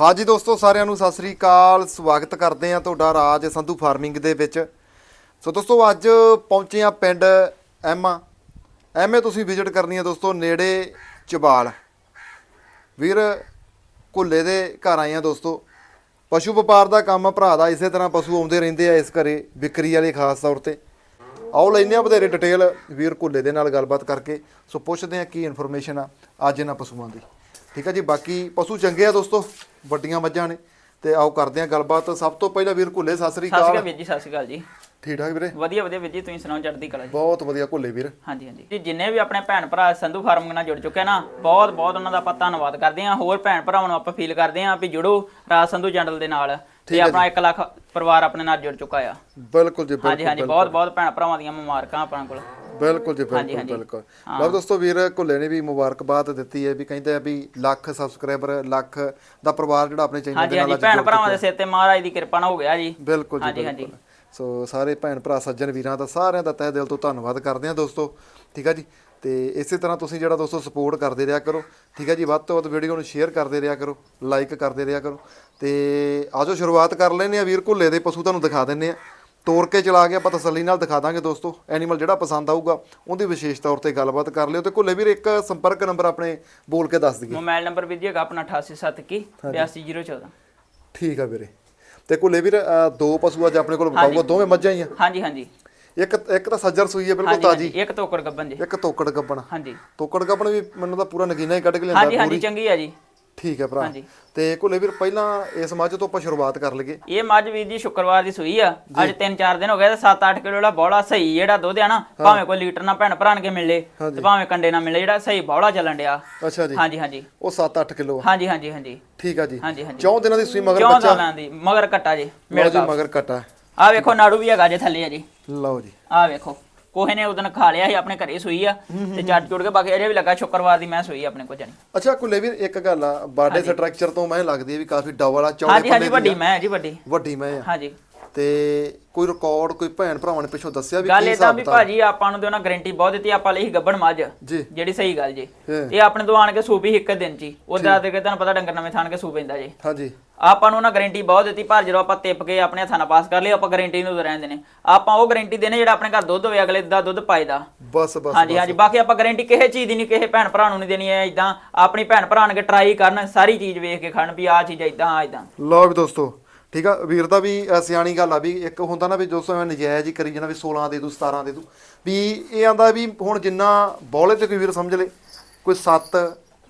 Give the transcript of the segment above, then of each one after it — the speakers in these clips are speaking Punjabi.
ਹਾਂਜੀ ਦੋਸਤੋ, ਸਾਰਿਆਂ ਨੂੰ ਸਤਿ ਸ੍ਰੀ ਅਕਾਲ। ਸਵਾਗਤ ਕਰਦੇ ਆ ਤੁਹਾਡਾ ਰਾਜ ਸੰਧੂ ਫਾਰਮਿੰਗ ਦੇ ਵਿੱਚ। ਸੋ ਦੋਸਤੋ, ਅੱਜ ਪਹੁੰਚੇ ਆ ਪਿੰਡ ਐਮਾ। ਐਮਏ ਤੁਸੀਂ ਵਿਜ਼ਿਟ ਕਰਨੀ ਆ ਦੋਸਤੋ, ਨੇੜੇ ਚਬਾਲ। ਵੀਰ ਕੁੱਲੇ ਦੇ ਘਰ ਆਏ ਆ ਦੋਸਤੋ। ਪਸ਼ੂ ਵਪਾਰ ਦਾ ਕੰਮ ਭਰਾ ਦਾ, ਇਸੇ ਤਰ੍ਹਾਂ ਪਸ਼ੂ ਆਉਂਦੇ ਰਹਿੰਦੇ ਆ ਇਸ ਘਰੇ, ਵਿਕਰੀ ਵਾਲੇ ਖਾਸ ਤੌਰ ਤੇ। ਆਓ, ਲੈਂਦੇ ਆ ਵਧੇਰੇ ਡਿਟੇਲ ਵੀਰ ਕੁੱਲੇ ਦੇ ਨਾਲ ਗੱਲਬਾਤ ਕਰਕੇ। ਸੋ ਪੁੱਛਦੇ ਆ ਕੀ ਇਨਫੋਰਮੇਸ਼ਨ ਆ ਅੱਜ ਇਹਨਾਂ ਪਸ਼ੂਆਂ ਦੀ। ਠੀਕ ਆ ਜੀ, ਬਾਕੀ ਪਸ਼ੂ ਚੰਗੇ ਆ ਦੋਸਤੋ, ਵੱਡੀਆਂ ਮੱਝਾਂ ਨੇ। ਤੇ ਆਓ ਕਰਦੇ ਆ ਗੱਲਬਾਤ। ਸਭ ਤੋਂ ਪਹਿਲਾਂ ਵੀਰ ਘੁੱਲੇ, ਸਤਿ ਸ੍ਰੀ ਸਤਿ ਸ਼੍ਰੀ ਅਕਾਲ ਅਕਾਲ ਵੀਰ ਜੀ, ਸਤਿ ਸ਼੍ਰੀ ਅਕਾਲ ਜੀ। ਠੀਕ ਠਾਕ ਵੀਰੇ? ਵਧੀਆ ਵਧੀਆ ਵੀਰ ਜੀ ਤੁਸੀਂ ਸੁਣਾਓ ਚੜ੍ਹਦੀ ਕਲਾ ਜੀ? ਬਹੁਤ ਵਧੀਆ ਕੁੱਲੇ ਵੀਰ। ਹਾਂਜੀ ਹਾਂਜੀ। ਜੀ ਜਿੰਨੇ ਵੀ ਆਪਣੇ ਭੈਣ ਭਰਾ ਸੰਧੂ ਫਾਰਮਿੰਗ ਨਾਲ ਜੁੜ ਚੁੱਕੇ ਨਾ ਬਹੁਤ ਬਹੁਤ ਉਹਨਾਂ ਦਾ ਆਪਾਂ ਧੰਨਵਾਦ ਕਰਦੇ ਹਾਂ। ਹੋਰ ਭੈਣ ਭਰਾਵਾਂ ਨੂੰ ਆਪਾਂ ਫੀਲ ਕਰਦੇ ਹਾਂ ਵੀ ਜੁੜੋ ਰਾਜ ਸੰਧੂ ਚੈਨਲ ਦੇ ਨਾਲ ਤੇ ਆਪਣਾ 1 ਲੱਖ ਪਰਿਵਾਰ ਆਪਣੇ ਨਾਲ ਜੁੜ ਚੁੱਕਾ ਆ। ਬਿਲਕੁਲ ਜੀ ਹਾਂਜੀ ਬਿਲਕੁਲ ਹਾਂਜੀ ਬਹੁਤ ਬਹੁਤ ਭੈਣ ਭਰਾਵਾਂ ਦੀਆਂ ਮੁਬਾਰਕਾਂ ਆਪਣਾ ਕੋਲ। ਬਿਲਕੁਲ ਜੀ ਬਿਲਕੁਲ। ਬਿਲਕੁਲ। ਲਓ ਦੋਸਤੋ ਵੀਰ ਕੁੱਲੇ ਨੇ ਵੀ ਮੁਬਾਰਕਬਾਦ ਦਿੱਤੀ ਹੈ ਵੀ ਕਹਿੰਦੇ ਆ ਵੀ ਲੱਖ ਸਬਸਕ੍ਰਾਈਬਰ ਲੱਖ ਦਾ ਪਰਿਵਾਰ ਜਿਹੜਾ ਆਪਣੇ ਚੈਨਲ ਦੇ ਨਾਲ ਹਾਂਜੀ ਭੈਣ ਭਰਾਵਾਂ ਦੇ ਸਿਰ ਤੇ ਮਹਾਰਾਜ ਦੀ ਕਿਰਪਾ ਨਾਲ ਹੋ ਗਿਆ ਜੀ। ਬਿਲਕੁਲ ਜੀ ਹਾਂਜੀ, ਹਾਂਜੀ। ਸੋ ਸਾਰੇ ਭੈਣ ਭਰਾ ਸੱਜਣ ਵੀਰਾਂ ਦਾ ਸਾਰਿਆਂ ਦਾ ਤਹਿ ਦਿਲ ਤੋਂ ਧੰਨਵਾਦ ਕਰਦੇ ਹਾਂ ਦੋਸਤੋ ਠੀਕ ਆ ਜੀ? ਤੇ ਇਸੇ ਤਰ੍ਹਾਂ ਤੁਸੀਂ ਜਿਹੜਾ ਦੋਸਤੋ ਸਪੋਰਟ ਕਰਦੇ ਰਿਹਾ ਕਰੋ ਠੀਕ ਆ ਜੀ? ਵੱਧ ਤੋਂ ਵੱਧ ਵੀਡੀਓ ਨੂੰ ਸ਼ੇਅਰ ਕਰਦੇ ਰਿਹਾ ਕਰੋ ਲਾਈਕ ਕਰਦੇ ਰਿਹਾ ਕਰੋ ਤੇ ਆਜੋ ਸ਼ੁਰੂਆਤ ਕਰ ਲੈਨੇ ਆ ਵੀਰ ਘੁੱਲੇ ਦੇ ਪਸ਼ੂ ਤੁਹਾਨੂੰ ਦਿਖਾ ਦਿੰਨੇ ਆ ਤੋੜ ਕੇ ਚਲਾ ਕੇ ਆਪਾਂ ਤਸੱਲੀ ਨਾਲ ਦਿਖਾ ਦਾਂਗੇ ਦੋਸਤੋ ਐਨੀਮਲ ਜਿਹੜਾ ਪਸੰਦ ਆਊਗਾ ਉਹਦੀ ਵਿਸ਼ੇਸ਼ ਤੌਰ ਤੇ ਗੱਲਬਾਤ ਕਰ ਲਿਓ। ਤੇ ਘੁੱਲੇ ਵੀਰ ਇੱਕ ਸੰਪਰਕ ਨੰਬਰ ਆਪਣੇ ਬੋਲ ਕੇ ਦੱਸ ਦਈਏ। ਮੋਬਾਈਲ ਨੰਬਰ ਜੀ ਹੈਗਾ ਆਪਣਾ 8871 82014 ਠੀਕ ਆ ਵੀਰੇ। ਤੇ ਘੁੱਲੇ ਵੀਰ ਅਹ, ਦੋ ਪਸ਼ੂ ਅੱਜ ਆਪਣੇ ਕੋਲ ਬਤਾਊਗਾ ਦੋਵੇਂ ਮੱਝਾਂ ਹੀ ਆ। ਹਾਂਜੀ ਹਾਂਜੀ। ਇੱਕ ਇੱਕ ਤਾਂ ਸੱਜਰ ਸੂਈ ਹੈ ਬਿਲਕੁਲ ਹਾਂਜੀ ਤਾਜੀ। ਹਾਂਜੀ ਇੱਕ ਤੋਕੜ ਗੱਬਨ ਜੀ। ਇੱਕ ਤੋਕੜ ਗੱਬਣ। ਹਾਂਜੀ। ਤੋਕੜ ਗੱਬਣ ਵੀ ਮੈਨੂੰ ਤਾਂ ਪੂਰਾ ਨਗੀਨਾ ਹੀ ਕੱਢ ਕੇ ਲਿਆਂਦਾ ਹਾਂਜੀ ਹਾਂਜੀ ਚੰਗੀ ਆ ਜੀ। ਠੀਕ ਹੈ ਭਰਾ। ਹਾਂਜੀ। ਤੇ ਘੁੱਲੇ ਵੀਰ ਪਹਿਲਾਂ ਇਸ ਮੱਝ ਤੋਂ ਆਪਾਂ ਸ਼ੁਰੂਆਤ ਕਰ ਲਈਏ। ਇਹ ਮੱਝ ਵੀਰ ਜੀ ਸ਼ੁੱਕਰਵਾਰ ਦੀ ਸੂਈ ਆ। ਅੱਜ 3-4 ਦਿਨ ਹੋ ਗਏ ਤੇ 7-8 ਕਿਲੋ ਦਾ ਬੌਲਾ ਸਹੀ ਜਿਹੜਾ ਦੁੱਧ ਆ ਨਾ। ਭਾਵੇਂ ਕੋਈ ਲੀਟਰ ਨਾ ਭੈਣ ਭਰਾਨ ਕੇ ਮਿਲੇ ਤੇ ਭਾਵੇਂ ਕੰਡੇ ਨਾ ਮਿਲੇ ਜਿਹੜਾ ਸਹੀ ਬੌਲਾ ਚੱਲਣ ਡਿਆ। ਅੱਛਾ ਜੀ। ਹਾਂਜੀ ਹਾਂਜੀ। ਉਹ 7-8 ਕਿਲੋ ਹਾਂਜੀ ਹਾਂਜੀ ਹਾਂਜੀ। ਠੀਕ ਆ ਜੀ। ਹਾਂਜੀ ਹਾਂਜੀ। ਚੌਂ ਦਿਨਾਂ ਦੀ ਸੂਈ ਮਗਰ ਕਿਉਂ ਬੱਚਾ ਦਾਲਾਂ ਦੀ ਮਗਰ ਕੱਟਾ ਜੀ ਲਓ ਜੀ ਮਗਰ ਕਟਾ। ਆ ਵੇਖੋ ਨਾੜੂ ਵੀ ਹੈਗਾ ਜੇ ਥੱਲੇ ਆ ਜੀ। ਲਓ ਜੀ। ਆ ਵੇਖੋ। ਕੋਹੇ ਨੇ ਉਦੋਂ ਖਾ ਲਿਆ ਸੀ ਆਪਣੇ ਘਰੇ ਸੂਈ ਆ ਤੇ ਜੱਟ ਜੁੜ ਕੇ ਬਾਕੀ ਅਜੇ ਵੀ ਲੱਗਾ ਸ਼ੁੱਕਰਵਾਰ ਦੀ ਮੈਂ ਸੂਈ ਆਪਣੇ ਕੋ ਜਾਣੀ। ਅੱਛਾ ਘੁੱਲੇ ਵੀਰ ਇੱਕ ਗੱਲ ਆ ਬਾਡੇ ਸਟਰਕਚਰ ਤੋਂ ਮੈਂ ਲੱਗਦੀ ਹੈ ਵੀ ਕਾਫੀ ਡਬਲ ਆ ਚੌੜੇ ਹਾਂਜੀ ਹਾਂਜੀ ਵੱਡੀ ਮੈਂ ਜੀ ਵੱਡੀ। ਵੱਡੀ ਮੈਂ ਹਾਂਜੀ। ਤੇ ਕੋਈ ਰਿਕਾਰਡ ਕੋਈ ਭੈਣ ਭਰਾਵਾਂ ਨੇ ਪਿੱਛੋਂ ਦੱਸਿਆ ਵੀ ਗੱਲ ਕੀ ਇਦਾਂ ਹਿਸਾਬ ਵੀ ਭਾਜੀ ਆਪਾਂ ਨੂੰ ਤੇ ਉਹਨਾਂ ਗਾਰੰਟੀ ਬਹੁਤ ਦਿੱਤੀ ਆਪਾਂ ਲਈ ਗੱਬਣ ਮੱਝ ਜੀ। ਜਿਹੜੀ ਸਹੀ ਗੱਲ ਜੀ। ਇਹ ਆਪਣੇ ਤੋਂ ਆਣ ਕੇ ਸੂਪੀ ਇੱਕ ਦਿਨ ਹੀ ਉਹਦਾ ਤੇ ਕਿ ਤੁਹਾਨੂੰ ਪਤਾ ਡੰਗਰ ਨਵੇਂ ਥਾਣ ਕੇ ਸੂ ਪੈਂਦਾ ਜੀ। ਹਾਂਜੀ। ਆਪਾਂ ਨੂੰ ਉਹਨਾਂ ਗਾਰੰਟੀ ਬਹੁਤ ਦਿੱਤੀ ਪਰ ਜਦੋਂ ਆਪਾਂ ਤਿੱਪ ਕੇ ਆਪਣੇ ਹੱਥਾਂ ਨਾਲ ਪਾਸ ਕਰ ਲਈ ਆਪਾਂ ਗਾਰੰਟੀ ਨੂੰ ਰਹਿਣ ਦੇਣੇ। ਆਪਾਂ ਉਹ ਗਾਰੰਟੀ ਦੇਣੇ ਜਿਹੜਾ ਆਪਣੇ ਘਰ ਦੁੱਧ ਹੋਵੇ ਅਗਲੇ ਦਾ ਦੁੱਧ ਪਾਇਦਾ ਬਸ ਬਸ ਹਾਂਜੀ ਹਾਂਜੀ ਬਾਕੀ ਆਪਾਂ ਗਾਰੰਟੀ ਕਿਸੇ ਚੀਜ਼ ਦੀ ਨਹੀਂ ਕਿਸੇ ਭੈਣ ਭਰਾ ਨੂੰ ਨਹੀਂ ਦੇਣੀ ਹੈ ਇਦਾਂ ਆਪਣੀ ਭੈਣ ਭਰਾ ਨੇ ਟਰਾਈ ਕਰਨ ਸਾਰੀ ਚੀਜ਼ ਵੇਖ ਕੇ ਖਾਣ ਵੀ ਆਹ ਚੀਜ਼ ਇਦਾਂ ਆ ਇਦਾਂ ਲਓ ਵੀ ਦੋਸਤੋ ਠੀਕ ਆ ਵੀਰ ਦਾ ਵੀ ਅ, ਸਿਆਣੀ ਗੱਲ ਆ ਵੀ ਇੱਕ ਹੁੰਦਾ ਨਾ ਵੀ ਦੋਸਤੋ ਐਵੇਂ ਨਜਾਇਜ਼ ਹੀ ਕਰੀ ਜਾਣਾ ਵੀ 16 ਦੇ ਦੂ 17 ਦੇ ਦੂ। ਵੀ ਇਹ ਆਂਦਾ ਵੀ ਹੁਣ ਜਿੰਨਾ ਬੌਲੇ ਤੇ ਕੋਈ ਵੀਰ ਸਮਝ ਲੇ ਕੋਈ 7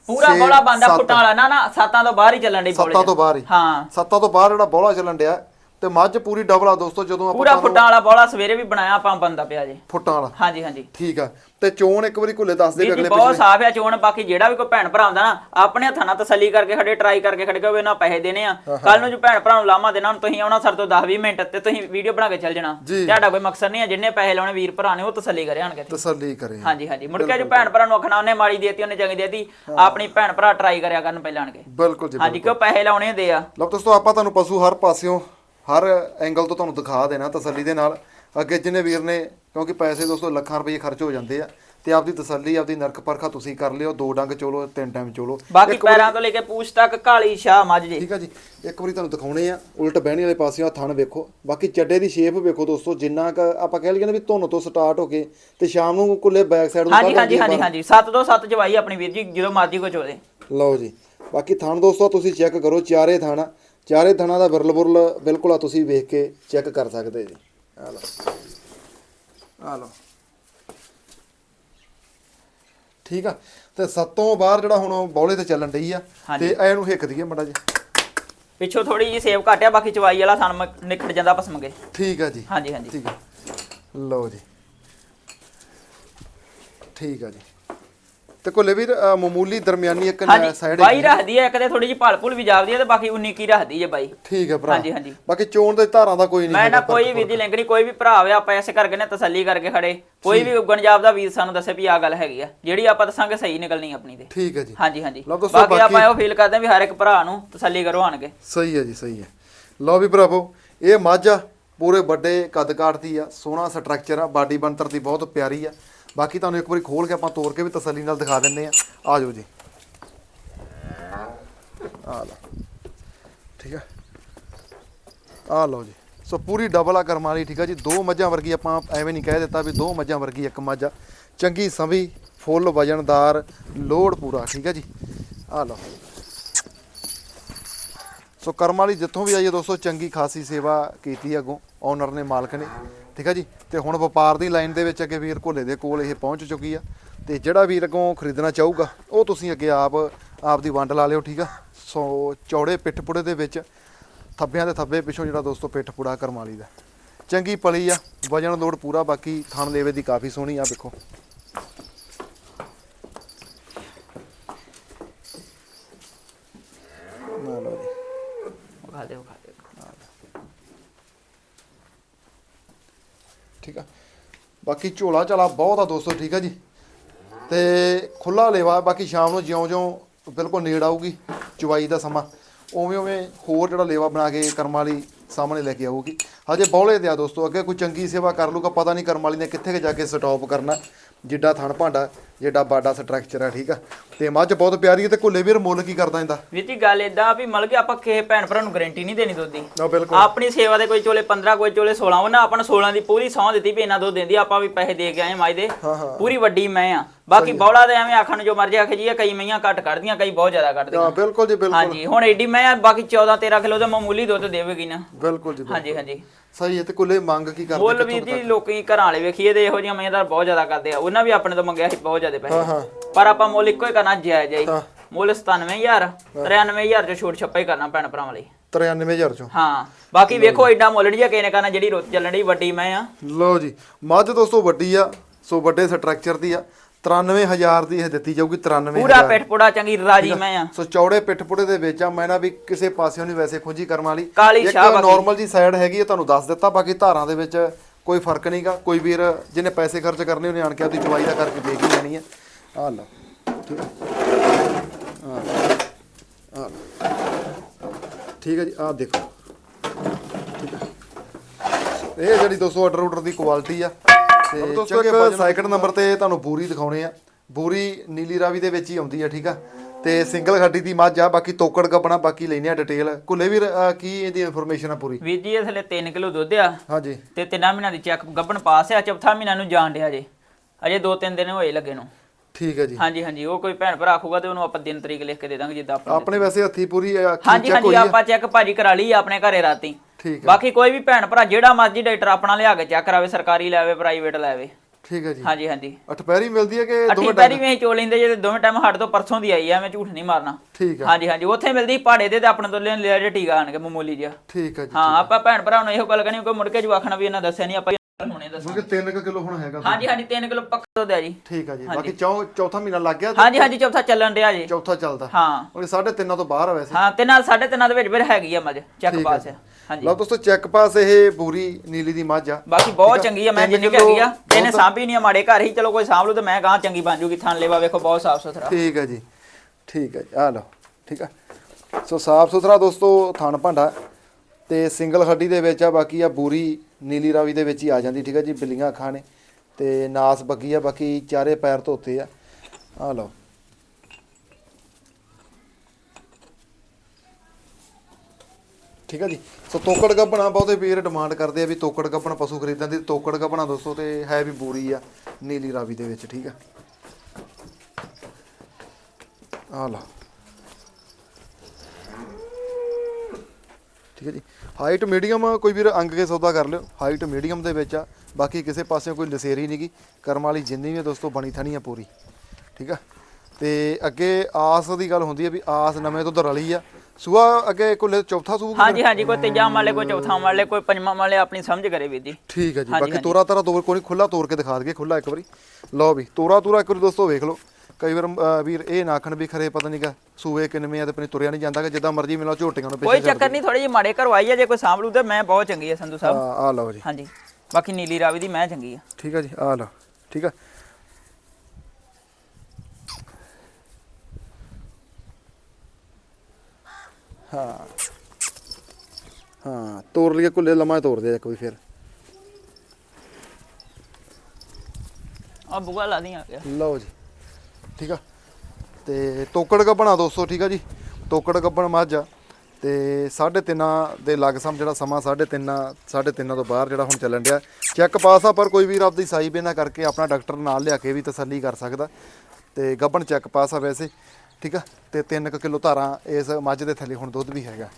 ਪੂਰਾ ਬੋਲਾ ਬੰਦਾ ਫੁੱਟਾਂ ਵਾਲਾ। ਨਾ ਨਾ ਸੱਤਾਂ ਤੋਂ ਬਾਹਰ ਹੀ ਚੱਲਣ ਦੀ ਸੱਤਾਂ ਤੋਂ ਬਾਹਰ ਹੀ। ਹਾਂ। ਸੱਤਾਂ ਤੋਂ ਬਾਹਰ ਜਿਹੜਾ ਬੌਲਾ ਚੱਲਣ ਡਿਆ ਤੇ ਮੱਝ ਪੂਰੀ ਡਬਲ ਆ ਦੋਸਤੋ ਜਦੋਂ ਆਪਾਂ ਪੂਰਾ ਫੁੱਟਾਂ ਵਾਲਾ ਬੋਲਾ ਸਵੇਰੇ ਵੀ ਬਣਾਇਆ ਆਪਾਂ ਬੰਦਾ ਪਿਆ ਜੇ। ਫੁੱਟਾਂ ਵਾਲਾ। ਹਾਂਜੀ ਹਾਂਜੀ। ਠੀਕ ਆ। ਤੇ ਚੋਣ ਇੱਕ ਵਾਰੀ ਘੁੱਲੇ ਦੱਸ ਦੇ ਅਗਲੇ ਬਹੁਤ ਸਾਫ਼ ਆ ਚੋਣ ਬਾਕੀ ਜਿਹੜਾ ਵੀ ਕੋਈ ਭੈਣ ਭਰਾ ਹੁੰਦਾ ਨਾ ਆਪਣੇ ਹੱਥਾਂ ਨਾਲ ਤਸੱਲੀ ਕਰਕੇ ਖੜੇ ਟਰਾਈ ਕਰਕੇ ਖੜੇ ਹੋਵੇ ਨਾ ਪੈਸੇ ਦੇਣੇ ਆ। ਕੱਲ ਨੂੰ ਜੋ ਭੈਣ ਭਰਾ ਨੂੰ ਲਾਮਾ ਦੇਣਾ ਹੁਣ ਤੁਸੀਂ ਆਉਣਾ ਸਰ ਤੋਂ 10 20 ਮਿੰਟ ਤੇ ਤੁਸੀਂ ਵੀਡੀਓ ਬਣਾ ਕੇ ਚੱਲ ਜਾਣਾ। ਤੁਹਾਡਾ ਕੋਈ ਮਕਸਦ ਨਹੀਂ ਹੈ ਜਿੰਨੇ ਪੈਸੇ ਲਾਉਣੇ ਵੀਰ ਭਰਾ ਨੇ ਉਹ ਤਸੱਲੀ ਕਰੇ ਆਣਗੇ ਤਸੱਲੀ ਕਰੇ ਹਾਂਜੀ ਹਾਂਜੀ। ਮੁੜ ਕੇ ਜੋ ਭੈਣ ਭਰਾ ਨੂੰ ਆਖਣਾ ਉਹਨੇ ਮਾੜੀ ਦੇਤੀ ਉਹਨੇ ਚੰਗੀ ਦੇਤੀ ਆਪਣੀ ਭੈਣ ਭਰਾ ਟਰਾਈ ਕਰਿਆ ਕਰਨ ਪਹਿਲਾਂ ਆਣਗੇ ਬਿਲਕੁਲ ਜੀ ਹਾਂਜੀ ਕਿਉਂ ਪੈਸੇ ਲਾਉਣੇ ਹੁੰਦੇ ਆ? ਲਓ ਦੋਸਤੋ ਆਪਾਂ ਤੁਹਾਨੂੰ ਪਸ਼ੂ ਹਰ ਪਾਸਿਓਂ ਹਰ ਐਂਗਲ ਤੋਂ ਤੁਹਾਨੂੰ ਦਿਖਾ ਦੇਣਾ ਤਸੱਲੀ ਦੇ ਨਾਲ। ਅੱਗੇ ਜਿੰਨੇ ਵੀਰ ਨੇ ਕਿਉਂਕਿ ਪੈਸੇ ਦੋਸਤੋ ਲੱਖਾਂ ਰੁਪਏ ਖਰਚ ਹੋ ਜਾਂਦੇ ਆ ਤੇ ਆਪਦੀ ਤਸੱਲੀ ਆਪਦੀ ਨਰਕ ਪਰਖਾ ਤੁਸੀਂ ਕਰ ਲਿਓ ਦੋ ਡੰਗ ਚੋਲੋ ਤਿੰਨ ਟਾਈਮ ਚੋਲੋ। ਬਾਕੀ ਪੈਰਾਂ ਤੋਂ ਲੈ ਕੇ ਪੂਛ ਤੱਕ ਕਾਲੀ ਸ਼ਾਹ ਮੱਝ ਜੀ। ਠੀਕ ਆ ਜੀ। ਇੱਕ ਵਾਰੀ ਤੁਹਾਨੂੰ ਦਿਖਾਉਣੇ ਆ ਉਲਟ ਬਹਿਣੀ ਵਾਲੇ ਪਾਸਿਓਂ ਆ ਥਣ ਵੇਖੋ। ਬਾਕੀ ਚੱਡੇ ਦੀ ਸ਼ੇਪ ਵੇਖੋ ਦੋਸਤੋ ਜਿੰਨਾ ਕ ਆਪਾਂ ਕਹਿ ਲਈਏ ਨਾ ਵੀ ਧੁੰਨ ਤੋਂ ਸਟਾਰਟ ਹੋ ਕੇ ਤੇ ਸ਼ਾਮ ਨੂੰ ਕੁੱਲੇ ਬੈਕ ਸਾਈਡ ਹਾਂਜੀ ਹਾਂਜੀ ਹਾਂਜੀ ਹਾਂਜੀ। 7 ਤੋਂ 7 ਜਵਾਈ ਆਪਣੀ ਵੀਰ ਜੀ ਜਦੋਂ ਮਰਜ਼ੀ ਕੋ ਚੋਦੇ ਲਓ ਜੀ। ਬਾਕੀ ਥਣ ਦੋਸਤੋ ਤੁਸੀਂ ਚੈੱਕ ਕਰੋ ਚਾਰੇ ਥਣ। ਚਾਰੇ ਥਣਾਂ ਦਾ ਵਿਰਲ ਬੁਰਲ ਬਿਲਕੁਲ ਆ ਤੁਸੀਂ ਵੇਖ ਕੇ ਚੈੱਕ ਕਰ ਸਕਦੇ ਜੀ। ਆ ਲਓ। ਆ ਲਓ। ਠੀਕ ਆ। ਤੇ ਸੱਤੋਂ ਬਾਹਰ ਜਿਹੜਾ ਹੁਣ ਉਹ ਬੌਲੇ ਤੇ ਚੱਲਣ ਡਈ ਆ ਤੇ ਐ ਨੂੰ ਹਿੱਕ ਦਈਏ ਮੜਾ ਜੀ ਪਿੱਛੋਂ ਥੋੜੀ ਜੀ ਸੇਵ ਘਟਿਆ ਬਾਕੀ ਚਵਾਈ ਵਾਲਾ ਸਨ ਨਿਕੜ ਜਾਂਦਾ ਭਸਮਗੇ ਠੀਕ ਆ ਜੀ। ਹਾਂਜੀ ਹਾਂਜੀ। ਠੀਕ ਆ। ਲਓ ਜੀ। ਠੀਕ ਆ ਜੀ। ਤੇ ਕੋਲੇ ਵੀਰ ਮਾਮੂਲੀ ਦਰਮਿਆਨੀ ਇੱਕ ਸਾਈਡ ਬਾਈ ਰੱਖਦੀ ਹੈ ਕਦੇ ਥੋੜੀ ਜਿਹੀ ਭਲ ਭੁਲ ਵੀ ਜਾਵਦੀ ਹੈ ਤੇ ਬਾਕੀ 19 ਕੀ ਰੱਖਦੀ ਹੈ ਬਾਈ। ਠੀਕ ਆ ਭਰਾ। ਹਾਂਜੀ ਹਾਂਜੀ। ਬਾਕੀ ਚੋਣ ਦੇ ਧਾਰਾਂ ਦਾ ਕੋਈ ਨਹੀਂ ਮੈਂ ਨਾ ਕੋਈ ਵੀ ਦੀ ਨਹੀਂ ਕੋਈ ਵੀ ਭਰਾ ਆਵੇ ਆਪਾਂ ਐਸੇ ਕਰਕੇ ਨੇ ਤਸੱਲੀ ਕਰਕੇ ਖੜੇ। ਕੋਈ ਵੀ ਗੰਜਾਬ ਦਾ ਵੀਰ ਸਾਨੂੰ ਦੱਸੇ ਵੀ ਆ ਗੱਲ ਹੈਗੀ ਆ। ਜਿਹੜੀ ਆਪਾਂ ਦੱਸਾਂਗੇ ਸਹੀ ਨਿਕਲਣੀ ਆਪਣੀ ਤੇ। ਠੀਕ ਹੈ ਜੀ। ਹਾਂਜੀ ਹਾਂਜੀ। ਬਾਕੀ ਆਪਾਂ ਇਹੋ ਫੀਲ ਕਰਦੇ ਹਾਂ ਵੀ ਹਰ ਇੱਕ ਭਰਾ ਨੂੰ ਤਸੱਲੀ ਕਰੋ ਆਣਗੇ ਸਹੀ ਹੈ ਜੀ ਸਹੀ ਹੈ ਲਓ ਵੀ ਭਰਾਵੋ ਇਹ ਮੱਝ ਪੂਰੇ ਵੱਡੇ ਕੱਦ ਕਾਠ ਦੀ ਆ ਸੋਹਣਾ ਸਟਰਕਚਰ ਆ ਬਾਡੀ ਬਣਤਰ ਦੀ ਬਹੁਤ ਪਿਆਰੀ ਆ। ਬਾਕੀ ਤੁਹਾਨੂੰ ਇੱਕ ਵਾਰੀ ਖੋਲ ਕੇ ਆਪਾਂ ਤੋੜ ਕੇ ਵੀ ਤਸੱਲੀ ਨਾਲ ਦਿਖਾ ਦਿੰਨੇ ਆ ਆ ਜਾਓ ਜੀ। ਆ ਲਓ। ਠੀਕ ਆ ਆ ਲਓ ਜੀ। ਸੋ ਪੂਰੀ ਡਬਲ ਆ ਕਰਮ ਵਾਲੀ, ਠੀਕ ਆ ਜੀ। ਦੋ ਮੱਝਾਂ ਵਰਗੀ ਆਪਾਂ ਐਵੇਂ ਨਹੀਂ ਕਹਿ ਦਿੱਤਾ ਵੀ ਦੋ ਮੱਝਾਂ ਵਰਗੀ ਇੱਕ ਮੱਝ ਆ। ਚੰਗੀ ਸੰਭੀ ਫੁੱਲ ਵਜਨਦਾਰ ਲੋਡ ਪੂਰਾ, ਠੀਕ ਆ ਜੀ। ਆ ਲਓ। ਸੋ ਕਰਮ ਵਾਲੀ ਜਿੱਥੋਂ ਵੀ ਆਈਏ ਦੋਸਤੋ, ਚੰਗੀ ਖਾਸੀ ਸੇਵਾ ਕੀਤੀ ਅੱਗੋਂ ਓਨਰ ਨੇ, ਮਾਲਕ ਨੇ। ਠੀਕ ਆ ਜੀ। ਤੇ ਹੁਣ ਵਪਾਰ ਦੀ ਲਾਈਨ ਦੇ ਵਿੱਚ ਅੱਗੇ ਵੀਰ ਕੋਲੇ ਦੇ ਕੋਲ ਇਹ ਪਹੁੰਚ ਚੁੱਕੀ ਆ। ਤੇ ਜਿਹੜਾ ਵੀਰ ਅੱਗੋਂ ਖਰੀਦਣਾ ਚਾਹੂਗਾ, ਉਹ ਤੁਸੀਂ ਅੱਗੇ ਆਪ ਆਪ ਦੀ ਵੰਡ ਲਾ ਲਿਓ, ਠੀਕ ਆ? ਸੋ ਚੌੜੇ ਪਿੱਠ ਪੁੜੇ ਦੇ ਵਿੱਚ ਥੱਬਿਆਂ ਦੇ ਥੱਬੇ ਪਿੱਛੋਂ ਜਿਹੜਾ ਦੋਸਤੋ ਪਿੱਠ ਪੁੜਾ ਕਰਮ ਵਾਲੀ ਦਾ। ਚੰਗੀ ਪਲੀ ਆ, ਵਜਨ ਲੋਡ ਪੂਰਾ, ਬਾਕੀ ਥਣ ਦੇਵੇ ਦੀ ਕਾਫੀ ਸੋਹਣੀ ਆ ਵੇਖੋ ਨਾ ਲਓ ਜੀ ਵਿਖਾ ਦੇ ਵਿਖਾ ਦੇ। ਠੀਕ ਆ। ਬਾਕੀ ਝੋਲਾ ਝਾਲਾ ਬਹੁਤ ਆ ਦੋਸਤੋ, ਠੀਕ ਆ ਜੀ। ਤੇ ਖੁੱਲਾ ਲੇਵਾ, ਬਾਕੀ ਸ਼ਾਮ ਨੂੰ ਜਿਉਂ-ਜਿਉਂ ਬਿਲਕੁਲ ਨੇੜ ਆਊਗੀ ਚੁਵਾਈ ਦਾ ਸਮਾਂ, ਉਵੇਂ ਉਵੇਂ ਹੋਰ ਜਿਹੜਾ ਲੇਵਾ ਬਣਾ ਕੇ ਕਰਮ ਵਾਲੀ ਸਾਹਮਣੇ ਲੈ ਕੇ ਆਊਗੀ। ਹਜੇ ਬੌਲੇ ਤੇ ਆ ਦੋਸਤੋ, ਅੱਗੇ ਕੋਈ ਚੰਗੀ ਸੇਵਾ ਕਰ ਲੂਗਾ ਪਤਾ ਨਹੀਂ ਕਰਮ ਵਾਲੀ ਨੇ ਕਿੱਥੇ ਜਾ ਕੇ ਸਟਾਪ ਕਰਨਾ। ਜਿੱਡਾ ਥਣ ਭਾਂਡਾ ਜਿੱਡਾ ਬਾਡਾ ਸਟਰਕਚਰ ਆ ਠੀਕ ਆ? ਤੇ ਮੱਝ ਬਹੁਤ ਪਿਆਰੀ ਹੈ ਤੇ ਘੁੱਲੇ ਵੀਰ ਮੁੱਲ ਕੀ ਕਰਦਾ ਇਹਦਾ? ਜੀ ਗੱਲ ਇਦਾਂ ਵੀ ਮਤਲਬ ਕਿ ਆਪਾਂ ਕਿਸੇ ਭੈਣ ਭਰਾ ਨੂੰ ਗਾਰੰਟੀ ਨਹੀਂ ਦੇਣੀ ਦੁੱਧ ਦੀ। ਨਾ ਬਿਲਕੁਲ। ਆਪਣੀ ਸੇਵਾ ਦੇ ਕੋਈ ਚੋਲੇ 15 ਕੋਈ ਚੋਲੇ 16 ਉਹਨਾਂ ਆਪਾਂ ਨੂੰ 16 ਦੀ ਪੂਰੀ ਸੌਂ ਦਿੱਤੀ ਵੀ ਇਹਨਾਂ ਦੁੱਧ ਦਿੰਦੀ ਆਪਾਂ ਵੀ ਪੈਸੇ ਦੇ ਕੇ ਆਏ ਮਾਈ ਦੇ। ਹਾਂ, ਹਾਂ। ਪੂਰੀ ਵੱਡੀ ਮੈਂ ਆ। ਬਾਕੀ ਬੌਲਾ ਦੇ ਐਵੇਂ ਆਖਣ ਜੋ ਮਰਜ਼ੀ ਆਖੇ ਜੀ ਇਹ ਕਈ ਮਈਆਂ ਘੱਟ ਕੱਢਦੀਆਂ ਕਈ ਬਹੁਤ ਜ਼ਿਆਦਾ ਕੱਢਦੀਆਂ। ਹਾਂ ਬਿਲਕੁਲ ਜੀ ਬਿਲਕੁਲ। ਹਾਂਜੀ ਹੁਣ ਏਡੀ ਮੈਂ ਆ, ਬਾਕੀ 14 13 ਕਿਲੋ ਦਾ ਮਾਮੂਲੀ ਦੁੱਧ ਦੇਵੇਗੀ ਨਾ। ਬਿਲਕੁਲ ਜੀ। ਹਾਂਜੀ ਹਾਂਜੀ। ਸਹੀ ਹੈ ਤੇ ਕੁੱਲੇ ਮੰਗ ਕੀ ਕਰਦੇ ਮੁੱਲ ਵੀਰ ਜੀ ਲੋਕੀ ਘਰਾਂ ਵਾਲੇ ਵੇਖੀਏ ਤੇ ਇਹੋ ਜਿਹੀਆਂ ਦਾ ਬਹੁਤ ਜ਼ਿਆਦਾ ਕਰਦੇ ਆ। ਉਹਨਾਂ ਵੀ ਆਪਣੇ ਤੋਂ ਮੰਗਿਆ ਸੀ ਬਹੁਤ ਜ਼ਿਆਦਾ ਹਾਂ ਹਾਂ। ਪੈਸੇ ਪਰ ਆਪਾਂ ਮੁੱਲ ਇੱਕੋ ਹੀ ਕਰਨਾ ਜਾਇਜ਼ ਜਾਈ ਹਾਂ। ਮੁੱਲ 97000 93000 ਚ ਛੋਟ ਛੱਪਾ ਹੀ ਕਰਨਾ ਭੈਣ ਭਰਾਵਾਂ ਲਈ। 93000 ਚੋਂ। ਹਾਂ। ਬਾਕੀ ਵੇਖੋ ਐਡਾ ਮੁੱਲ ਨਹੀਂ ਆ ਕਿਸੇ ਨੇ ਕਰਨਾ ਜਿਹੜੀ ਰੁੱਤ ਚੱਲਣ ਦੀ ਵੱਡੀ ਮੈਂ ਆ। ਲਓ ਜੀ। ਮੱਝ ਦੋਸਤੋ ਵੱਡੀ ਆ ਸੋ ਵੱਡੇ ਸਟਰਕਚਰ ਦੀ ਆ। 93000 ਦੀ ਇਹ ਦਿੱਤੀ ਜਾਊਗੀ 93000 ਪੂਰਾ ਪਿੱਠ ਪੁੜਾ ਚੰਗੀ ਰਾਜੀ ਮੈਂ ਆ। ਸੋ ਚੌੜੇ ਪਿੱਠ ਪੁੜੇ ਦੇ ਵਿੱਚ ਆ ਮੈਂ ਨਾ ਵੀ ਕਿਸੇ ਪਾਸਿਓਂ ਨਹੀਂ ਵੈਸੇ ਖੁੰਜੀ ਕਰਮ ਵਾਲੀ। ਇੱਕ। ਨਾਰਮਲ ਜੀ ਸਾਈਡ ਹੈਗੀ ਤੁਹਾਨੂੰ ਦੱਸ ਦਿੱਤਾ ਬਾਕੀ ਧਾਰਾਂ ਦੇ ਵਿੱਚ ਕੋਈ ਫ਼ਰਕ ਨਹੀਂਗਾ ਕੋਈ ਵੀਰ ਜਿਹਨੇ ਪੈਸੇ ਖਰਚ ਕਰਨੇ ਉਹਨੇ ਆਣ ਕੇ ਆਪਦੀ ਚਵਾਈ ਦਾ ਕਰਕੇ ਦੇਖ ਹੀ ਲੈਣੀ ਆ। ਆ ਲਓ ਠੀਕ ਆ। ਆ ਠੀਕ ਹੈ ਜੀ ਆ ਦੇਖੋ। ਹੈ ਇਹ ਜਿਹੜੀ 200 ਆਰਡਰ ਆਰਡਰ ਦੀ ਕੁਆਲਿਟੀ ਆ ਤੇ ਦੋਸਤੋ ਇੱਕ ਸੈਕਿੰਡ ਨੰਬਰ ਤੇ ਤੁਹਾਨੂੰ ਬੂਰੀ ਦਿਖਾਉਣੇ ਆ। ਬੂਰੀ ਨੀਲੀ ਰਾਵੀ ਦੇ ਵਿੱਚ ਹੀ ਆਉਂਦੀ ਆ ਠੀਕ ਆ? ਤੇ ਸਿੰਗਲ ਖੱਡੀ ਦੀ ਮੱਝ ਆ ਬਾਕੀ ਤੋਕੜ ਕੱਪਣਾ ਬਾਕੀ ਲੈਨੇ ਆ ਡਿਟੇਲ ਕੁੱਲੇ ਵੀਰ ਕੀ ਇਹਦੀ ਇਨਫੋਰਮੇਸ਼ਨ ਆ ਪੂਰੀ? ਵੀਰ ਜੀ ਇਹ ਥਲੇ 3 ਕਿਲੋ ਦੁੱਧ ਆ। ਹਾਂਜੀ। ਤੇ ਤਿੰਨਾਂ ਮਹੀਨਿਆਂ ਦੀ ਚੈੱਕ ਗੱਬਣ ਪਾਸ ਆ ਚੌਥਾ ਮਹੀਨਾ ਨੂੰ ਜਾਣ ਡਿਆ ਜੇ। ਅਜੇ 2-3 ਦਿਨ ਹੋਏ ਲੱਗੇ ਨੂੰ। ਠੀਕ ਹੈ ਜੀ। ਹਾਂਜੀ ਹਾਂਜੀ ਉਹ ਕੋਈ ਭੈਣ ਭਰਾ ਆਖੂਗਾ ਤੇ ਉਹਨੂੰ ਆਪਾਂ ਦਿਨ ਤਰੀਕ ਲਿਖ ਕੇ ਦੇ ਦਾਂਗੇ ਜਿੱਦਾਂ ਆਪਾਂ ਆਪਣੇ ਵੈਸੇ ਹੱਥੀ ਪੂਰੀ ਅੱਖੀ ਹਾਂਜੀ ਚੈੱਕ ਹਾਂਜੀ ਹੋਈ ਆ। ਆਪਾਂ ਚੈੱਕ ਭਾਜੀ ਕਰਾ ਲਈ ਆ ਆਪਣੇ ਘਰੇ ਰਾਤੀ। ਠੀਕ ਹੈ। ਬਾਕੀ ਕੋਈ ਵੀ ਭੈਣ ਭਰਾ ਜਿਹੜਾ ਮਰਜ਼ੀ ਡਾਕਟਰ ਆਪਣਾ ਲਿਆ ਕੇ ਚੈੱਕ ਕਰਾਵੇ ਸਰਕਾਰੀ ਲੈਵੇ ਪ੍ਰਾਈਵੇਟ ਲੈਵੇ। ਠੀਕ ਹੈ ਜੀ। ਹਾਂਜੀ ਹਾਂਜੀ। ਅਠਪੈਰੀ ਮਿਲਦੀ ਹੈ ਕਿ ਅੱਠੀ ਪੈਰੀ ਵੀ ਅਸੀਂ ਚੋ ਲੈਂਦੇ ਜੇ ਤੇ ਦੋਵੇਂ ਟਾਈਮ ਹੱਟ ਤੋਂ ਪਰਸੋਂ ਦੀ ਆਈ ਆ ਮੈਂ ਝੂਠ ਨਹੀਂ ਮਾਰਨਾ। ਠੀਕ ਹੈ। ਹਾਂਜੀ ਹਾਂਜੀ ਉੱਥੇ ਮਿਲਦੀ ਪਾੜੇ ਦੇ ਤੇ ਆਪਣੇ ਤੋਂ ਲੈ ਲਿਆ ਜੇ ਟੀਕਾ ਆਣ ਕੇ ਮਾਮੂਲੀ ਜਿਹਾ। ਠੀਕ ਹੈ ਜੀ ਹਾਂ ਆਪਾਂ ਭੈਣ ਭਰਾ ਨੂੰ ਇਹੋ ਗੱਲ ਕਰਨੀ ਕੋਈ ਮੁੜ ਕੇ ਜੋ ਆਖਣਾ ਵੀ ਇਹਨਾਂ ਦੱਸਿਆ ਨਹੀਂ ਆਪਾਂ ਹੁਣੇ ਦੱਸਾਂ ਕਿਉਂਕਿ 3 ਕਿਲੋ ਹੁਣ ਹੈਗਾ। ਹਾਂਜੀ ਹਾਂਜੀ 3 ਕਿਲੋ ਪੱਕਾ ਦੁੱਧ ਹੈ ਜੀ। ਠੀਕ ਹੈ ਜੀ ਬਾਕੀ ਚੌ ਚੌਥਾ ਮਹੀਨਾ ਲੱਗ ਗਿਆ ਹਾਂਜੀ ਹਾਂਜੀ ਚੌਥਾ ਚੱਲਣ ਡਿਆ ਜੀ। ਚੌਥਾ ਚੱਲਦਾ। ਹਾਂ। ਉਹ ਸਾਢੇ ਤਿੰਨਾਂ ਤੋਂ ਬਾਹਰ ਆ ਵੈਸੇ। ਹਾਂ ਤੇ ਨਾਲ ਸਾਢੇ ਤਿੰਨਾਂ ਦੇ ਵਿੱਚ ਫਿਰ ਹੈਗੀ ਆ ਮੱਝ ਚੈੱਕ ਪਾਸ। ਆ ਲਓ ਦੋਸਤੋ ਚੈੱਕ ਪਾਸ ਇਹ ਬੂਰੀ ਨੀਲੀ ਦੀ ਮੱਝ ਆ। ਬਾਕੀ ਬਹੁਤ ਚੰਗੀ ਆ ਮੈਂ ਜਿੰਨੀ ਹੈਗੀ ਆ ਇਹਨੇ ਸਾਂਭੀ ਨਹੀਂ ਆ ਮਾੜੇ ਘਰ ਹੀ ਚਲੋ ਕੋਈ ਸਾਂਭ ਲੂ ਤੇ ਮੈਂ ਗਾਂ ਚੰਗੀ ਬਣ ਜੂਗੀ ਥਣ ਲੈਵਾ ਵੇਖੋ ਬਹੁਤ ਸਾਫ਼ ਸੁਥਰਾ। ਠੀਕ ਹੈ ਜੀ ਠੀਕ ਹੈ ਜੀ ਆ ਲਓ ਠੀਕ ਆ। ਸੋ ਸਾਫ਼ ਸੁਥਰਾ ਦੋਸਤੋ ਥਣ ਭਾਂਡਾ। ਤੇ ਸਿੰਗਲ ਹੱਡੀ ਦੇ ਵਿੱਚ ਆ ਬਾਕੀ ਆ ਬੂਰੀ ਨੀਲੀ ਰਾਵੀ ਦੇ ਵਿੱਚ ਹੀ ਆ ਜਾਂਦੀ ਠੀਕ ਹੈ ਜੀ ਬਿੱਲੀਆਂ ਅੱਖਾਂ ਨੇ ਤੇ ਨਾਸ ਬੱਗੀ ਆ ਬਾਕੀ ਚਾਰੇ ਪੈਰ ਧੋਤੇ ਆ। ਆ ਲਓ। ਠੀਕ ਹੈ ਜੀ? ਸੋ ਤੋਕੜ ਗੱਬਣਾ ਬਹੁਤੇ ਵੀਰ ਡਿਮਾਂਡ ਕਰਦੇ ਆ ਵੀ ਤੋਕੜ ਗੱਬਣ ਪਸ਼ੂ ਖਰੀਦਣ ਦੀ ਤੋਕੜ ਗੱਬਣਾ ਦੋਸਤੋ, ਤੇ ਹੈ ਵੀ ਬੂਰੀ ਆ, ਨੀਲੀ ਰਾਵੀ ਦੇ ਵਿੱਚ, ਠੀਕ ਆ? ਆ ਲਾ। ਠੀਕ ਹੈ ਜੀ? ਹਾਈਟ ਮੀਡੀਅਮ ਕੋਈ ਵੀਰ ਅੰਗ ਕੇ ਸੌਦਾ ਕਰ ਲਿਓ। ਹਾਈਟ ਮੀਡੀਅਮ ਦੇ ਵਿੱਚ ਆ। ਬਾਕੀ ਕਿਸੇ ਪਾਸੇ ਕੋਈ ਲਸੇਰੀ ਨਹੀਂਗੀ ਕਰਮ ਵਾਲੀ ਜਿੰਨੀ ਵੀ ਦੋਸਤੋ, ਬਣੀ ਥਣੀ ਆ ਪੂਰੀ। ਠੀਕ ਆ? ਤੇ ਅੱਗੇ ਆਸ ਦੀ ਗੱਲ ਹੁੰਦੀ ਹੈ ਵੀ ਆਸ ਨਵੇਂ ਤੋਂ ਰਲੀ ਆ। ਸੂਆ ਅੱਗੇ ਕੋਲੇ ਚੌਥਾ ਸੂ ਹਾਂਜੀ ਹਾਂਜੀ ਕੋਈ ਤੀਜਾ ਮਾਲੇ ਕੋਈ ਚੌਥਾ ਮਾਲੇ ਕੋਈ ਪੰਜਵਾਂ ਮਾਲੇ ਆਪਣੀ ਸਮਝ ਕਰੇ ਵੀਰ ਜੀ। ਠੀਕ ਹੈ ਜੀ ਬਾਕੀ ਤੋਰਾ ਤਾਰਾ ਤੋਰ ਕੋਈ ਖੁੱਲਾ ਤੋੜ ਕੇ ਦਿਖਾ ਦਈਏ ਖੁੱਲਾ ਇੱਕ ਵਾਰੀ। ਲਓ ਵੀ ਤੋਰਾ ਤੋਰਾ ਇੱਕ ਵਾਰੀ ਦੋਸਤੋ ਵੇਖ ਲਓ। ਕਈ ਵਾਰ ਵੀਰ ਇਹ ਨਾ ਆਖਣ ਵੀ ਖਰੇ ਪਤਾ ਨਹੀਂਗਾ ਸੂਏ ਕਿੰਨਵੇਂ ਆ ਤੇ ਆਪਣੀ ਤੁਰਿਆ ਨਹੀਂ ਜਾਂਦਾ ਕਿ ਜਿੱਦਾਂ ਮਰਜ਼ੀ ਮਿਲੋ ਝੋਟੀਆਂ ਨੂੰ ਕੋਈ ਪਿੱਛੇ ਚੱਕਰ ਨਹੀਂ ਥੋੜੀ ਜਿਹੀ ਮਾੜੇ ਘਰੋਂ ਆਈ ਆ ਜੇ ਕੋਈ ਸਾਂਭ ਲੂ ਤੇ ਮੈਂ ਬਹੁਤ ਚੰਗੀ ਆ ਸੰਧੂ ਸਾਹਿਬ। ਆ ਆ ਲਓ ਜੀ। ਹਾਂਜੀ ਬਾਕੀ ਨੀਲੀ ਰਾਵੀ ਦੀ ਮੈਂ ਚੰਗੀ ਆ। ਠੀਕ ਹੈ ਜੀ ਆ ਲਓ ਠੀਕ ਹੈ ਹਾਂ। ਹਾਂ ਤੋੜ ਲਈਏ ਕੁੱਲੇ ਲਮਾ ਤੋੜ ਦੇ ਇੱਕ ਵਾਰੀ ਫਿਰ। ਆ ਬੁਗਾ ਲਾ ਦੀਆਂ ਆ ਲਓ ਜੀ ਠੀਕ ਆ। ਤੇ ਤੋਕੜ ਗੱਬਣਾ ਦੋਸਤੋ ਠੀਕ ਆ ਜੀ? ਤੋਕੜ ਗੱਬਣ ਮੱਝ ਆ। ਤੇ 3.5 ਦੇ ਲਗਸਮ ਜਿਹੜਾ ਸਮਾਂ 3.5 3.5 ਤੋਂ ਬਾਹਰ ਜਿਹੜਾ ਹੁਣ ਚੱਲਣ ਡਿਆ। ਚੈੱਕ ਪਾਸ ਆ ਪਰ ਕੋਈ ਵੀਰ ਆਪਦੀ ਸਾਈ ਬੇਨਾ ਕਰਕੇ ਆਪਣਾ ਡਾਕਟਰ ਨਾਲ ਲਿਆ ਕੇ ਵੀ ਤਸੱਲੀ ਕਰ ਸਕਦਾ। ਤੇ ਗੱਬਣ ਚੈੱਕ ਪਾਸ ਆ ਵੈਸੇ। ਠੀਕ ਆ? ਤੇ 3 ਕਿਲੋ ਧਾਰਾਂ ਇਸ ਮੱਝ ਦੇ ਥੱਲੇ ਹੁਣ ਦੁੱਧ ਵੀ ਹੈਗਾ।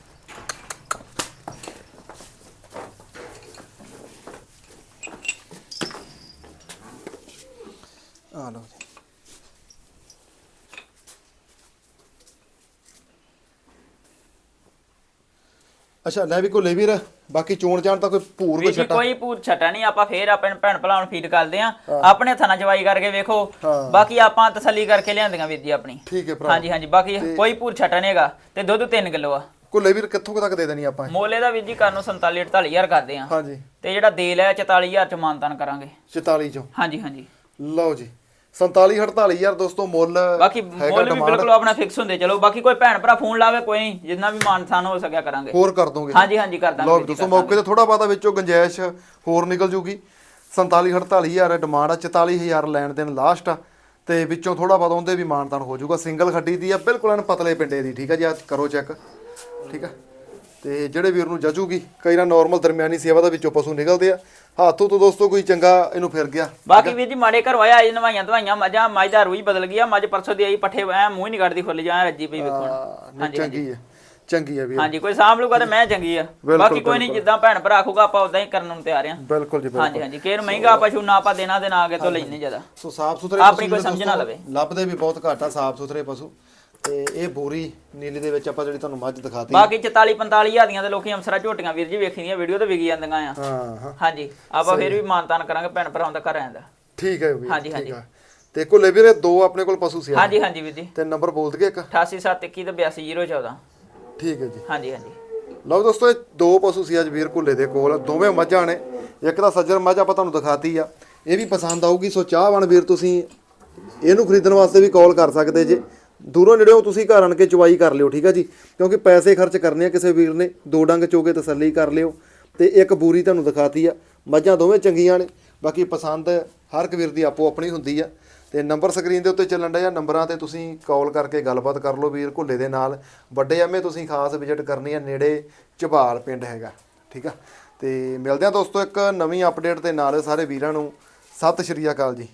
ਆ ਲਓ ਜੀ। ਅੱਛਾ, ਲੈ ਵੀ ਕੋ ਲੈ ਵੀਰ। ਬਾਕੀ ਚੋਣ ਚਾਣ ਤਾਂ ਕੋਈ ਭੂਰ ਵੀਰ ਕੋਈ ਜੀ ਛੱਟਾ। ਕੋਈ ਪੂਰ ਛਟਾ ਨਹੀਂ ਆਪਾਂ ਫੇਰ ਆਪਣੇ ਭੈਣ ਭਰਾਵਾਂ ਨੂੰ ਫੀਡ ਕਰਦੇ ਆ। ਆਪਣੇ ਥਣਾ ਜਵਾਈ ਕਰਕੇ ਵੇਖੋ। ਹਾਂ। ਬਾਕੀ ਆਪਾਂ ਤਸੱਲੀ ਕਰਕੇ ਲਿਆਂਦੀਆਂ ਵੀਰ ਜੀ ਆਪਣੀ। ਠੀਕ ਹੈ ਭਰਾ। ਹਾਂਜੀ ਹਾਂਜੀ ਬਾਕੀ ਕੋਈ ਪੂਰ ਛਟਾ ਨਹੀਂ ਹੈਗਾ। ਤੇ ਦੁੱਧ 3 ਕਿਲੋ ਆ। ਕੋ ਲੈ ਵੀਰ ਕਿੱਥੋਂ ਕੁ ਤੱਕ ਦੇ ਦੇਣੀ ਆਪਾਂ ਇਹ? ਮੋਲੇ ਦਾ ਵੀਰ ਜੀ ਕਰਨ ਨੂੰ 47 48000 ਕਰਦੇ ਆ। ਹਾਂਜੀ। ਤੇ ਜਿਹੜਾ ਦੇ ਲਿਆ 44000 ਚ ਮਾਨਤਾਨ ਕਰਾਂਗੇ। 44 ਚੋਂ। ਹਾਂਜੀ ਹਾਂਜੀ। ਲਓ ਜੀ। 47 48000 ਦੋਸਤੋ ਮੁੱਲ ਬਾਕੀ ਹੈਗਾ ਮੁੱਲ ਵੀ demand। ਬਿਲਕੁਲ ਆਪਣਾ ਫਿਕਸ ਹੁੰਦੇ ਚਲੋ ਬਾਕੀ ਕੋਈ ਭੈਣ ਭਰਾ ਫੋਨ ਲਾਵੇ ਕੋਈ ਨਹੀਂ ਜਿੰਨਾ ਵੀ ਮਾਨਤਾਨ ਹੋ ਸਕਿਆ ਕਰਾਂਗੇ। ਹੋਰ ਕਰ ਦੋਗੇ। ਹਾਂਜੀ ਹਾਂਜੀ ਕਰ ਦਾਂਗੇ ਜੀ, ਦੋਸਤੋ ਕਰ। ਮੌਕੇ ਤੇ ਥੋੜਾ ਬਾਤਾ ਵਿੱਚੋਂ ਗੁੰਜਾਇਸ਼ ਹੋਰ ਨਿਕਲ ਜੂਗੀ। 47 48000 ਡਿਮਾਂਡ ਆ 44000 ਲੈਣ ਦੇਣ ਲਾਸਟ ਆ। ਤੇ ਵਿੱਚੋਂ ਥੋੜਾ ਬਾਤਾ ਉਹਦੇ ਵੀ ਮਾਨਤਾਨ ਹੋ ਜਾਊਗਾ ਸਿੰਗਲ ਖੱਡੀ ਦੀ ਆ ਬਿਲਕੁਲ ਐਨ ਪਤਲੇ ਪਿੰਡੇ ਦੀ ਠੀਕ ਆ ਜੀ ਆ ਕਰੋ ਚੈੱਕ ਠੀਕ ਆ। ਤੇ ਜਿਹੜੇ ਵੀਰ ਨੂੰ ਜਚੂਗੀ ਕਈ ਨਾ ਨਾਰਮਲ ਦਰਮਿਆਨੀ ਸੇਵਾ ਦਾ ਵਿੱਚੋਂ ਪਸ਼ੂ ਨਿਕਲਦੇ ਆ। ਹੱਥੋਂ ਤੋਂ ਦੋਸਤੋ ਕੋਈ ਚੰਗਾ ਇਹਨੂੰ ਫਿਰ ਗਿਆ। ਬਾਕੀ ਵੀਰ ਜੀ ਮਾੜੇ ਘਰੋਂ ਆਇਆ ਇਹ ਨਵਾਈਆਂ ਦਵਾਈਆਂ ਮੱਝਾਂ ਮੱਝ ਦਾ ਰੂਈ ਬਦਲ ਗਿਆ ਮੱਝ ਪਰਸੋਂ ਦੀ ਆਈ ਪੱਠੇ ਐ ਮੂੰਹ ਹੀ ਨਹੀਂ ਕੱਢਦੀ ਫੁੱਲ ਜਾਂ ਰੱਜੀ ਪਈ ਵੇਖੋ ਨਹੀਂ ਚੰਗੀ ਹੈ ਚੰਗੀ ਹੈ ਵੀਰ। ਹਾਂਜੀ ਕੋਈ ਸਾਂਭ ਲੂਗਾ ਤੇ ਮੈਂ ਚੰਗੀ ਆ। ਬਾਕੀ ਕੋਈ ਨਹੀਂ ਜਿੱਦਾਂ ਭੈਣ ਭਰਾ ਆਖੂਗਾ ਆਪਾਂ ਉਦਾਂ ਹੀ ਕਰਨ ਨੂੰ ਤਿਆਰ ਆ। ਬਿਲਕੁਲ ਜੀ ਬਿਲਕੁਲ। ਹਾਂਜੀ ਹਾਂਜੀ ਕਿਹਨ ਮਹਿੰਗਾ ਪਸ਼ੂ ਨਾ ਆਪਾਂ ਦੇਣਾ ਦੇ ਨਾ ਅੱਗੇ ਤੋਂ ਲੈਣੇ ਜ਼ਿਆਦਾ। ਸੋ ਸਾਫ਼ ਸੁਥਰੇ ਆਪਣੀ ਕੋਈ ਸਮਝ ਨਾ ਲਵੇ। ਲੱਭਦੇ ਵੀ ਬਹੁਤ ਘੱਟ ਸਾਫ਼ ਸੁਥਰੇ ਪਸ਼ੂ। ਤੇ ਇਹ ਬੋਰੀ ਨੀਲੀ ਦੇ ਵਿੱਚ ਆਪਾਂ ਜਿਹੜੀ ਤੁਹਾਨੂੰ ਮੱਝ ਦਿਖਾਤੀ। ਬਾਕੀ 44 45 ਹਜ਼ਾਰ ਦੀਆਂ ਤੇ ਲੋਕੀ ਅਮਸਰਾ ਝੋਟੀਆਂ ਵੀਰ ਜੀ ਵੇਖੀਆਂ ਵੀਡੀਓ ਤੇ ਵਿਕੀ ਜਾਂਦੀਆਂ ਆ। ਹਾਂ ਹਾਂ। ਹਾਂਜੀ ਆਪਾਂ ਫਿਰ ਵੀ ਮਾਨਤਾਨ ਕਰਾਂਗੇ ਭੈਣ ਭਰਾਵਾਂ ਦਾ ਘਰ ਆਂਦਾ ਠੀਕ ਹੈ ਵੀਰ ਹਾਂਜੀ, ਹਾਂਜੀ। ਤੇ ਕੋਲੇ ਵੀਰੇ ਦੋ ਆਪਣੇ ਕੋਲ ਪਸ਼ੂ ਸੀ ਹਾਂਜੀ ਹਾਂਜੀ ਵੀਰ ਜੀ। ਤੇ ਨੰਬਰ ਬੋਲ ਦਈਏ ਇੱਕ? 88721 ਤੇ 82014 ਠੀਕ ਹੈ ਜੀ। ਹਾਂਜੀ ਹਾਂਜੀ। ਲਓ ਦੋਸਤੋ ਇਹ ਦੋ ਪਸ਼ੂ ਸੀ ਅੱਜ ਵੀਰ ਕੁੱਲੇ ਦੇ ਕੋਲ। ਦੋਵੇਂ ਮੱਝਾਂ ਨੇ। ਇੱਕ ਤਾਂ ਸੱਜਰ ਮੱਝ ਆਪਾਂ ਤੁਹਾਨੂੰ ਦਿਖਾਤੀ ਆ। ਇਹ ਵੀ ਪਸੰਦ ਆਊਗੀ ਸੋ ਚਾਹਵਾਨ ਵੀਰ ਤੁਸੀਂ ਇਹਨੂੰ ਖਰੀਦਣ ਵਾਸਤੇ ਵੀ ਕਾਲ ਕਰ ਸਕਦੇ ਜੇ। ਦੂਰੋਂ ਨੇੜਿਓਂ ਤੁਸੀਂ ਘਰ ਆਣ ਕੇ ਚੁਵਾਈ ਕਰ ਲਿਓ, ਠੀਕ ਆ ਜੀ? ਕਿਉਂਕਿ ਪੈਸੇ ਖਰਚ ਕਰਨੇ ਆ ਕਿਸੇ ਵੀਰ ਨੇ, ਦੋ ਡੰਗ ਚੋਕੇ ਤਸੱਲੀ ਕਰ ਲਿਓ। ਤੇ ਇੱਕ ਬੂਰੀ ਤੁਹਾਨੂੰ ਦਿਖਾਤੀ ਆ। ਮੱਝਾਂ ਦੋਵੇਂ ਚੰਗੀਆਂ ਨੇ, ਬਾਕੀ ਪਸੰਦ ਹਰ ਇੱਕ ਵੀਰ ਦੀ ਆਪੋ ਆਪਣੀ ਹੁੰਦੀ ਆ। ਤੇ ਨੰਬਰ ਸਕਰੀਨ ਦੇ ਉੱਤੇ ਚੱਲਣ ਡਿਆ ਨੰਬਰਾਂ ਤੇ ਤੁਸੀਂ ਕਾਲ ਕਰਕੇ ਗੱਲਬਾਤ ਕਰ ਲਓ ਵੀਰ ਘੁੱਲੇ ਦੇ ਨਾਲ। ਵੱਡੇ ਐਮੇ ਤੁਸੀਂ ਖਾਸ ਵਿਜ਼ਿਟ ਕਰਨੀ ਆ, ਨੇੜੇ ਝਬਾਲ ਪਿੰਡ ਹੈਗਾ, ਠੀਕ ਆ? ਤੇ ਮਿਲਦੇ ਆ ਦੋਸਤੋ ਇੱਕ ਨਵੀਂ ਅਪਡੇਟ ਦੇ ਨਾਲ ਸਾਰੇ ਵੀਰਾਂ ਨੂੰ। ਸਤਿ ਸ਼੍ਰੀ ਅਕਾਲ ਜੀ।